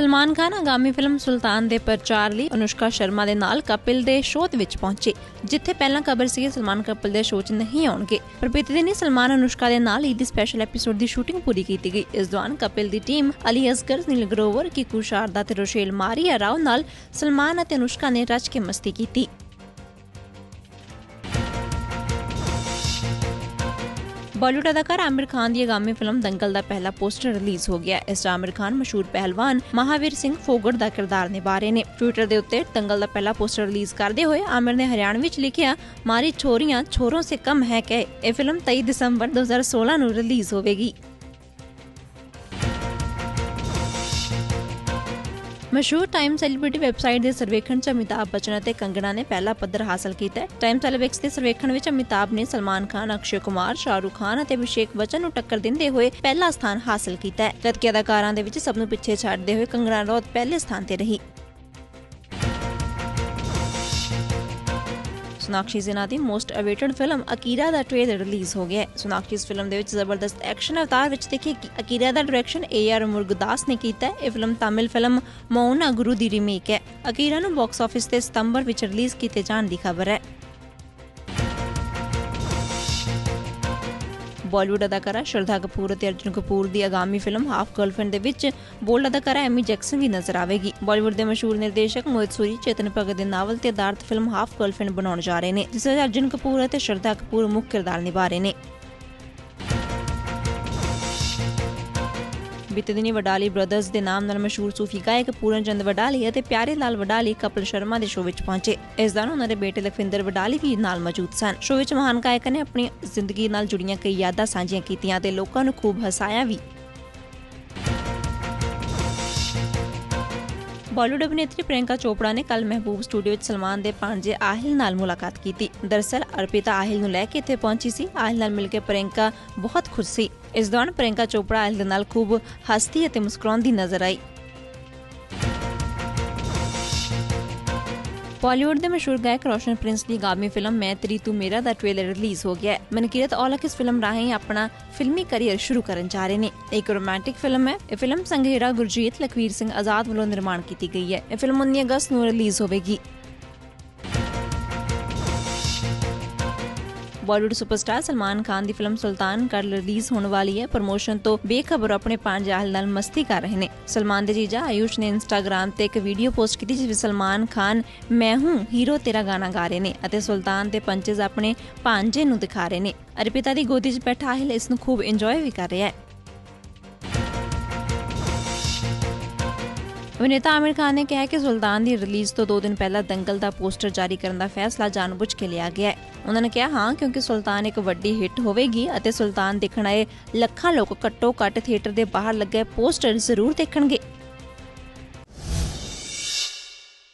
ਸਲਮਾਨ ਖਾਨ ਆਗਾਮੀ ਫਿਲਮ ਸੁਲਤਾਨ ਦੇ ਪ੍ਰਚਾਰ ਲਈ ਅਨੁਸ਼ਕਾ ਸ਼ਰਮਾ ਦੇ ਨਾਲ ਕਪਿਲ ਦੇ ਸ਼ੋਅ ਦੇ ਵਿੱਚ ਪਹੁੰਚੇ, ਜਿੱਥੇ ਪਹਿਲਾਂ ਖਬਰ ਸੀ ਕਿ ਸਲਮਾਨ ਕਪਿਲ ਦੇ ਸ਼ੋਅ 'ਚ ਨਹੀਂ ਆਉਣਗੇ, ਪਰ ਬੀਤੇ ਦਿਨੀ ਸਲਮਾਨ ਅਨੁਸ਼ਕਾ ਦੇ ਨਾਲ ਈਦ ਸਪੈਸ਼ਲ ਐਪੀਸੋਡ ਦੀ ਸ਼ੂਟਿੰਗ ਪੂਰੀ ਕੀਤੀ ਗਈ। ਇਸ ਦੌਰਾਨ ਕਪਿਲ ਦੀ ਟੀਮ ਅਲੀ ਅਸਗਰ ਨੀਲ ਗਰੋਵਰ, ਕਿਕੂ ਸ਼ਾਰਦਾ ਤੇ ਰੋਸ਼ੇਲ ਮਾਰੀਆ ਰਾਓ ਨਾਲ ਸਲਮਾਨ ਅਤੇ ਅਨੁਸ਼ਕਾ ਨੇ ਰਚ ਕੇ ਮਸਤੀ ਕੀਤੀ। ਬਾਲੀਵੁੱਡ ਅਦਾਕਾਰ ਆਮਿਰ ਖਾਨ ਦੀ ਆਗਾਮੀ ਫਿਲਮ ਦੰਗਲ ਦਾ ਪਹਿਲਾ ਪੋਸਟਰ ਰਿਲੀਜ਼ ਹੋ ਗਿਆ। ਇਸ 'ਚ ਆਮਿਰ ਖਾਨ ਮਸ਼ਹੂਰ ਪਹਿਲਵਾਨ ਮਹਾਵੀਰ ਸਿੰਘ ਫੋਗੜ ਦਾ ਕਿਰਦਾਰ ਨਿਭਾ ਰਹੇ ਨੇ। ਟਵਿੱਟਰ ਦੇ ਉੱਤੇ ਦੰਗਲ ਦਾ ਪਹਿਲਾ ਪੋਸਟਰ ਰਿਲੀਜ਼ ਕਰਦੇ ਹੋਏ ਆਮਿਰ ਨੇ ਹਰਿਆਣਵੀ ਵਿੱਚ ਲਿਖਿਆ, ਮਾਰੀ ਛੋਰੀਆਂ, ਛੋਰੋਂ ਸੇ ਕਮ ਹੈ ਕਿ ਇਹ ਫਿਲਮ 23 ਦਸੰਬਰ 2016 ਨੂੰ ਰਿਲੀਜ਼ ਹੋਵੇਗੀ। ਮਸ਼ਹੂਰ ਟਾਈਮ ਸੈਲੀਬ੍ਰਿਟੀ ਵੈਬਸਾਈਟ ਦੇ ਸਰਵੇਖਣ 'ਚ ਅਮਿਤਾਭ ਬੱਚਨ ਅਤੇ ਕੰਗਣਾ ਨੇ ਪਹਿਲਾ ਪੱਧਰ ਹਾਸਲ ਕੀਤਾ ਹੈ। ਟਾਈਮ ਸੈਲੀਬ੍ਰਿਕਸ ਦੇ ਸਰਵੇਖਣ ਵਿੱਚ ਅਮਿਤਾਭ ਨੇ ਸਲਮਾਨ ਖਾਨ, ਅਕਸ਼ੇ ਕੁਮਾਰ, ਸ਼ਾਹਰੁਖ ਖਾਨ ਅਤੇ ਅਭਿਸ਼ੇਕ ਬੱਚਨ ਨੂੰ ਟੱਕਰ ਦਿੰਦੇ ਹੋਏ ਪਹਿਲਾ ਸਥਾਨ ਹਾਸਲ ਕੀਤਾ ਹੈ। ਜਦਕਿ ਅਦਾਕਾਰਾਂ ਦੇ ਵਿੱਚ ਸਭ ਨੂੰ ਪਿੱਛੇ ਛੱਡਦੇ ਹੋਏ ਕੰਗਣਾ ਰਣੌਤ ਪਹਿਲੇ ਸਥਾਨ ਤੇ ਰਹੀ। ਸੋਨਾਕਸ਼ੀ ਸਿਨਹਾ ਦੀ ਮੋਸਟ ਅਵੇਟਡ ਫਿਲਮ ਅਕੀਰਾ ਦਾ ਟ੍ਰੇਲਰ ਰਿਲੀਜ਼ ਹੋ ਗਿਆ ਹੈ। ਸੋਨਾਕਸ਼ੀ ਇਸ ਫਿਲਮ ਦੇ ਵਿੱਚ ਜ਼ਬਰਦਸਤ ਐਕਸ਼ਨ ਅਵਤਾਰ ਵਿੱਚ ਦੇਖੀ ਅਕੀਰਾ ਦਾ ਡਾਇਰੈਕਸ਼ਨ ਏ ਆਰ ਮੁਰਗਦਾਸ ਨੇ ਕੀਤਾ ਹੈ। ਇਹ ਫਿਲਮ ਤਾਮਿਲ ਫਿਲਮ ਮੌਨਾ ਗੁਰੂ ਦੀ ਰੀਮੇਕ ਹੈ। ਅਕੀਰਾ ਨੂੰ ਬਾਕਸ ਆਫਿਸ ਤੇ ਸਤੰਬਰ ਵਿੱਚ ਰਿਲੀਜ਼ ਕੀਤੇ ਜਾਣ ਦੀ ਖਬਰ ਹੈ। ਬਾਲੀਵੁੱਡ ਅਦਾਕਾਰਾ ਸ਼ਰਧਾ ਕਪੂਰ ਅਤੇ ਅਰਜੁਨ ਕਪੂਰ ਦੀ ਆਗਾਮੀ ਫਿਲਮ ਹਾਫ ਗਰਲਫ੍ਰੈਂਡ ਦੇ ਵਿੱਚ ਬੋਲਡ ਅਦਾਕਾਰਾ ਐਮੀ ਜੈਕਸਨ ਵੀ ਨਜ਼ਰ ਆਵੇਗੀ। ਬਾਲੀਵੁੱਡ ਦੇ ਮਸ਼ਹੂਰ ਨਿਰਦੇਸ਼ਕ ਮੋਹਿਤ ਸੂਰੀ, ਚੇਤਨ ਭਗਤ ਦੇ ਨਾਵਲ ਤੇ ਆਧਾਰਿਤ ਫਿਲਮ ਹਾਫ ਗਰਲਫ੍ਰੈਂਡ ਬਣਾਉਣ ਜਾ ਰਹੇ ਨੇ, ਜਿਸ ਵਿੱਚ ਅਰਜੁਨ ਕਪੂਰ ਅਤੇ ਸ਼ਰਧਾ ਕਪੂਰ ਮੁੱਖ ਕਿਰਦਾਰ ਨਿਭਾ ਰਹੇ ਨੇ। ਬੀਤੇ ਦਿਨੀ ਵਡਾਲੀ ਬ੍ਰਦਰਜ਼ ਦੇ ਨਾਮ ਨਾਲ ਮਸ਼ਹੂਰ ਸੂਫੀ ਗਾਇਕ ਪੂਰਨ ਚੰਦ ਵਡਾਲੀ ਅਤੇ ਪਿਆਰੇ ਲਾਲ ਵਡਾਲੀ ਕਪਲ ਸ਼ਰਮਾ ਦੇ ਸ਼ੋਅ ਵਿੱਚ ਪਹੁੰਚੇ। ਇਸ ਦੌਰਾਨ ਉਹਨਾਂ ਦੇ ਬੇਟੇ ਲਖਵਿੰਦਰ ਵਡਾਲੀ ਵੀ ਨਾਲ ਮੌਜੂਦ ਸਨ। ਸ਼ੋਅ ਵਿੱਚ ਮਹਾਨ ਗਾਇਕ ਨੇ ਆਪਣੀ ਜ਼ਿੰਦਗੀ ਨਾਲ ਜੁੜੀਆਂ ਕਈ ਯਾਦਾਂ ਸਾਂਝੀਆਂ ਕੀਤੀਆਂ ਤੇ ਲੋਕਾਂ ਨੂੰ ਖੂਬ ਹਸਾਇਆ ਵੀ। ਬਾਲੀਵੁੱਡ ਅਭਿਨੇਤਰੀ ਪ੍ਰਿਯੰਕਾ ਚੋਪੜਾ ਨੇ ਕੱਲ ਮਹਿਬੂਬ ਸਟੂਡੀਓ ਵਿੱਚ ਸਲਮਾਨ ਦੇ ਭਾਂਜੇ ਆਹਿਲ ਨਾਲ ਮੁਲਾਕਾਤ ਕੀਤੀ। ਦਰਸਲ ਅਰਪਿਤਾ ਆਹਿਲ ਨੂੰ ਲੈ ਕੇ ਇੱਥੇ ਪਹੁੰਚੀ ਸੀ। ਆਹਿਲ ਨਾਲ ਮਿਲ ਕੇ ਪ੍ਰਿਯੰਕਾ ਬਹੁਤ ਖੁਸ਼ ਸੀ। ਇਸ ਦੌਰਾਨ ਪ੍ਰਿਯੰਕਾ ਚੋਪੜਾ ਆਹਿਲ ਦੇ ਨਾਲ ਖੂਬ ਹੱਸਦੀ ਅਤੇ ਮੁਸਕਰਾਉਂਦੀ ਨਜ਼ਰ ਆਈ। ਬਾਲੀਵੁੱਡ ਦੇ ਮਸ਼ਹੂਰ ਗਾਇਕ ਰੋਸ਼ਨ ਪ੍ਰਿੰਸ ਦੀ ਗਾਮੀ ਫਿਲਮ ਮੈਂ ਤੇਰੀ ਤੂੰ ਮੇਰਾ ਦਾ ਟ੍ਰੇਲਰ ਰਿਲੀਜ਼ ਹੋ ਗਿਆ ਹੈ। ਮਨਕੀਰਤ ਔਲਖ ਇਸ ਫਿਲਮ ਰਾਹੀਂ ਆਪਣਾ ਫਿਲਮੀ ਕੈਰੀਅਰ ਸ਼ੁਰੂ ਕਰਨ ਜਾ ਰਹੇ ਨੇ। ਇੱਕ ਰੋਮਾਂਟਿਕ ਫਿਲਮ ਹੈ। ਇਹ ਫਿਲਮ ਸੰਘੇਰਾ ਗੁਰਜੀਤ ਲਖਵੀਰ ਸਿੰਘ ਆਜ਼ਾਦ ਵੱਲੋਂ ਨਿਰਮਾਣ ਕੀਤੀ ਗਈ ਹੈ। ਇਹ ਫਿਲਮ 19 ਅਗਸਤ ਨੂੰ ਰਿਲੀਜ਼ ਹੋਵੇਗੀ। ਬਾਲੀਵੁੱਡ ਸੁਪਰਸਟਾਰ ਸਲਮਾਨ ਖਾਨ ਦੀ ਫਿਲਮ ਸੁਲਤਾਨ ਕੱਲ ਰਿਲੀਜ਼ ਹੋਣ ਵਾਲੀ ਹੈ। ਪ੍ਰਮੋਸ਼ਨ ਤੋਂ ਬੇਖਬਰ ਆਪਣੇ ਪਾਂਜਾਲ ਨਾਲ ਮਸਤੀ ਕਰ ਰਹੇ ਨੇ। ਸਲਮਾਨ ਦੇ ਜੀਜਾ ਆਯੂਸ਼ ਨੇ ਇੰਸਟਾਗ੍ਰam ਤੇ ਇੱਕ ਵੀਡੀਓ ਪੋਸਟ ਕੀਤੀ ਜਿਸ ਵਿੱਚ ਸਲਮਾਨ ਖਾਨ ਮੈਂ ਹੂੰ ਹੀਰੋ ਤੇਰਾ ਗਾਣਾ ਗਾ ਰਹੇ ਨੇ ਅਤੇ ਸੁਲਤਾਨ ਦੇ ਪੰਚੇਸ ਆਪਣੇ ਭਾਂਜੇ ਨੂੰ ਦਿਖਾ ਰਹੇ ਨੇ। ਅਰਪਿਤਾ ਦੀ ਗੋਦੀ 'ਚ ਬੈਠਾ ਹੈ ਇਸ ਨੂੰ ਖੂਬ ਇੰਜੋਏ ਵੀ ਕਰ ਰਿਹਾ ਹੈ। ਅਭਿਨੇਤਾ ਆਮਿਰ ਖਾਨ ਨੇ ਕਿਹਾ ਕਿ ਸੁਲਤਾਨ ਦੀ ਰਿਲੀਜ਼ ਤੋਂ 2 ਦਿਨ ਪਹਿਲਾਂ ਦੰਗਲ ਦਾ ਪੋਸਟਰ ਜਾਰੀ ਕਰਨ ਦਾ ਫੈਸਲਾ ਜਾਣਬੁੱਝ ਕੇ ਲਿਆ ਗਿਆ ਹੈ। ਉਹਨਾਂ ਨੇ ਕਿਹਾ, ਹਾਂ, ਕਿਉਂਕਿ ਸੁਲਤਾਨ ਇੱਕ ਵੱਡੀ ਹਿੱਟ ਹੋਵੇਗੀ ਅਤੇ ਸੁਲਤਾਨ ਦੇਖਣ ਆਏ ਲੱਖਾਂ ਲੋਕ ਘੱਟੋ ਘੱਟ ਥੀਏਟਰ ਦੇ ਬਾਹਰ ਲੱਗੇ ਪੋਸਟਰ ਜ਼ਰੂਰ ਦੇਖਣਗੇ।